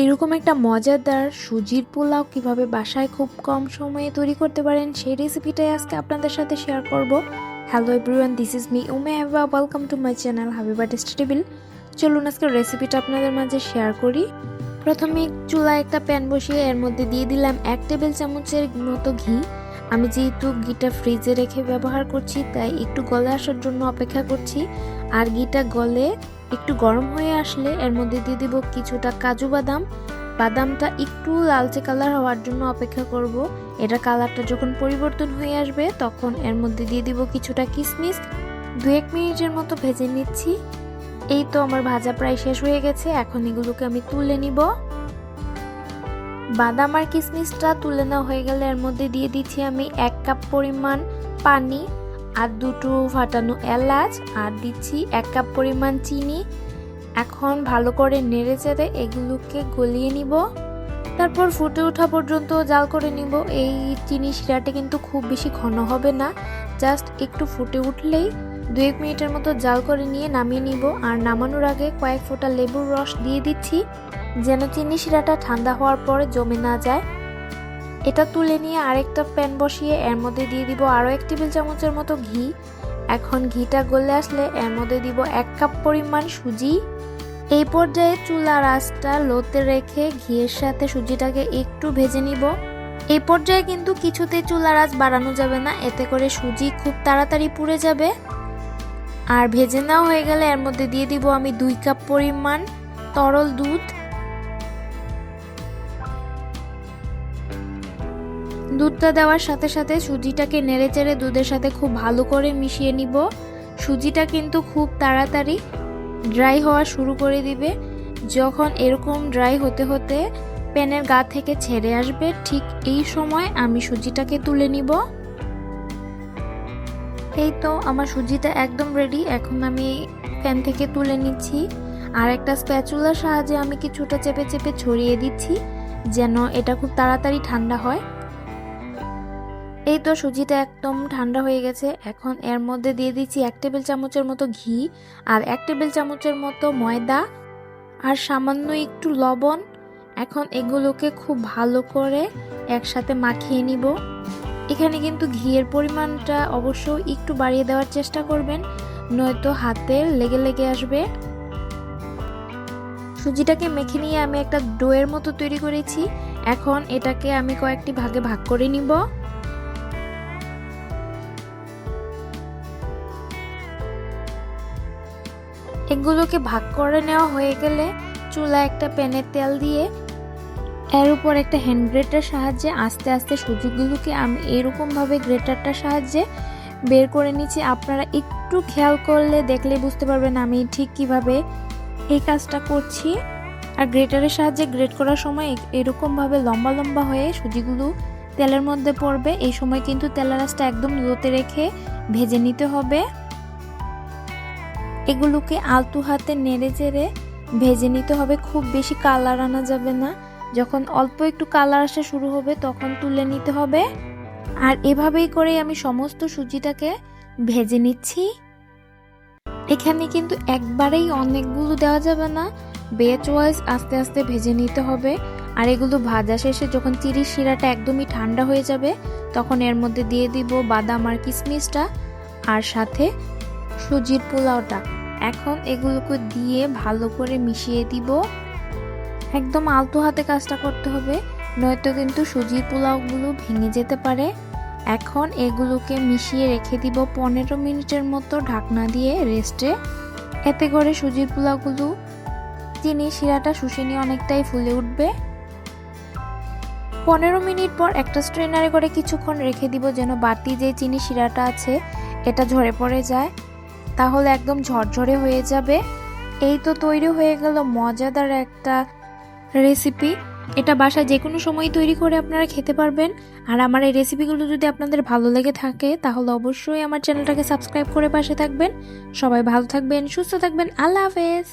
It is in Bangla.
এরকম একটা মজাদার সুজির পোলাও কীভাবে বাসায় খুব কম সময়ে তৈরি করতে পারেন সেই রেসিপিটাই আজকে আপনাদের সাথে শেয়ার করব। Hello everyone this is me Umme Habiba welcome to my channel Habiba tasty চলুন আজকে রেসিপিটা আপনাদের মাঝে শেয়ার করি। প্রথমে চুলায় একটা প্যান বসিয়ে এর মধ্যে দিয়ে দিলাম এক টেবিল চামচের মতো ঘি। আমি যেহেতু ঘিটা ফ্রিজে রেখে ব্যবহার করছি, তাই একটু গলে আসার জন্য অপেক্ষা করছি। আর ঘিটা গলে একটু গরম হয়ে আসলে এর মধ্যে দিয়ে দিব কিছুটা কাজু বাদাম। বাদামটা একটু লালচে কালার হওয়ার জন্য অপেক্ষা করব। এটা কালারটা যখন পরিবর্তন হয়ে আসবে, তখন এর মধ্যে দিয়ে দিব কিছুটা কিশমিশ দু এক মিনিটের মতো ভেজে নিচ্ছি। এই তো আমার ভাজা প্রায় শেষ হয়ে গেছে, এখন এগুলোকে আমি তুলে নিব। বাদাম আর কিশমিশটা তুলে নেওয়া হয়ে গেলে এর মধ্যে দিয়ে দিচ্ছি আমি এক কাপ পরিমাণ পানি। আর দুটো ফাটানো এলাচ, আর দিচ্ছি এক কাপ পরিমাণ চিনি। এখন ভালো করে নেড়ে চেড়ে এগুলোকে গলিয়ে নিব। তারপর ফুটে ওঠা পর্যন্ত জাল করে নিব। এই চিনি শিরাটা কিন্তু খুব বেশি ঘন হবে না। জাস্ট একটু ফুটে উঠলেই দু এক মিনিটের মতো জাল করে নিয়ে নামিয়ে নিব। আর নামানোর আগে কয়েক ফোঁটা লেবুর রস দিয়ে দিচ্ছি, যেন চিনি শিরাটা ঠান্ডা হওয়ার পরে জমে না যায়। এটা তুলে নিয়ে আরেকটা প্যান বসিয়ে এর মধ্যে দিয়ে দিব আরও এক টেবিল চামচের মতো ঘি। এখন ঘিটা গলে আসলে এর মধ্যে দিব এক কাপ পরিমাণ সুজি। এই পর্যায়ে চুলার আঁচটা লোতে রেখে ঘিয়ের সাথে সুজিটাকে একটু ভেজে নিব। এই পর্যায়ে কিন্তু কিছুতে চুলার আঁচ বাড়ানো যাবে না, এতে করে সুজি খুব তাড়াতাড়ি পুড়ে যাবে। আর ভেজে নেওয়া হয়ে গেলে এর মধ্যে দিয়ে দিব আমি দুই কাপ পরিমাণ তরল দুধ। দুধটা দেওয়ার সাথে সাথে সুজিটাকে নেড়ে চেড়ে দুধের সাথে খুব ভালো করে মিশিয়ে নিব। সুজিটা কিন্তু খুব তাড়াতাড়ি ড্রাই হওয়া শুরু করে দিবে। যখন এরকম ড্রাই হতে হতে প্যানের গা থেকে ছেড়ে আসবে, ঠিক এই সময় আমি সুজিটাকে তুলে নিব। এই তো আমার সুজিটা একদম রেডি এখন আমি প্যান থেকে তুলে নিচ্ছি। আর একটা স্প্যাচুলার সাহায্যে আমি কিছুটা চেপে চেপে ছড়িয়ে দিচ্ছি, যেন এটা খুব তাড়াতাড়ি ঠান্ডা হয়। এই তো সুজিটা একদম ঠান্ডা হয়ে গেছে। এখন এর মধ্যে দিয়ে দিচ্ছি এক টেবিল চামচের মতো ঘি আর এক টেবিল চামচের মতো ময়দা আর সামান্য একটু লবণ। এখন এগুলোকে খুব ভালো করে একসাথে মাখিয়ে নিব। এখানে কিন্তু ঘিয়ের পরিমাণটা অবশ্য একটু বাড়িয়ে দেওয়ার চেষ্টা করবেন, নয়তো হাতে লেগে লেগে আসবে। সুজিটাকে মেখে নিয়ে আমি একটা ডোয়ের মতো তৈরি করেছি। এখন এটাকে আমি কয়েকটি ভাগে ভাগ করে নিব। এগুলোকে ভাগ করে নেওয়া হয়ে গেলে চুলা একটা প্যানে তেল দিয়ে এর উপর একটা হ্যান্ড গ্রেটার সাহায্যে আস্তে আস্তে সুজিগুলোকে আমি এরকমভাবে গ্রেটারটার সাহায্যে বের করে নিচ্ছি। আপনারা একটু খেয়াল করলে দেখলে বুঝতে পারবেন আমি ঠিক কীভাবে এই কাজটা করছি। আর গ্রেটারের সাহায্যে গ্রেট করার সময় এরকমভাবে লম্বা লম্বা হয়ে সুজিগুলো তেলের মধ্যে পড়বে। এই সময় কিন্তু তেলের আঁচটা একদম লোতে রেখে ভেজে নিতে হবে। এগুলোকে আলতু হাতে নেড়ে চেড়ে ভেজে নিতে হবে। খুব বেশি কালার আনা যাবে না। যখন অল্প একটু কালার আসা শুরু হবে, তখন তুলে নিতে হবে। আর এভাবেই করে আমি সমস্ত সুজিটাকে ভেজে নিচ্ছি। এখানে কিন্তু একবারেই অনেকগুলো দেওয়া যাবে না। বেচ ওয়াইজ আস্তে আস্তে ভেজে নিতে হবে। আর এগুলো ভাজা শেষে যখন চিরির শিরাটা একদমই ঠান্ডা হয়ে যাবে, তখন এর মধ্যে দিয়ে দিব বাদাম আর কিশমিশটা। আর সাথে সুজির পোলাওটা। এখন এগুলোকে দিয়ে ভালো করে মিশিয়ে দিব। একদম আলতো হাতে কাজটা করতে হবে, নয়তো কিন্তু সুজির পোলাওগুলো ভেঙে যেতে পারে। এখন এগুলোকে মিশিয়ে রেখে দিব পনেরো মিনিটের মতো ঢাকনা দিয়ে রেস্টে। এতে করে সুজির পোলাওগুলো, চিনি শিরাটা শুষে নিয়ে অনেকটাই ফুলে উঠবে। পনেরো মিনিট পর একটা স্ট্রেনারে করে কিছুক্ষণ রেখে দিব যেন বাড়তি যে চিনি শিরাটা আছে, এটা ঝরে পড়ে যায়। তাহলে একদম ঝরঝরে হয়ে যাবে। এই তো তৈরি হয়ে গেল মজাদার একটা রেসিপি এটা বাসায় যে কোনো সময় তৈরি করে আপনারা খেতে পারবেন। আর আমার এই রেসিপিগুলো যদি আপনাদের ভালো লেগে থাকে, তাহলে অবশ্যই আমার চ্যানেলটাকে সাবস্ক্রাইব করে পাশে থাকবেন। সবাই ভালো থাকবেন, সুস্থ থাকবেন। আল্লাহ হাফেজ।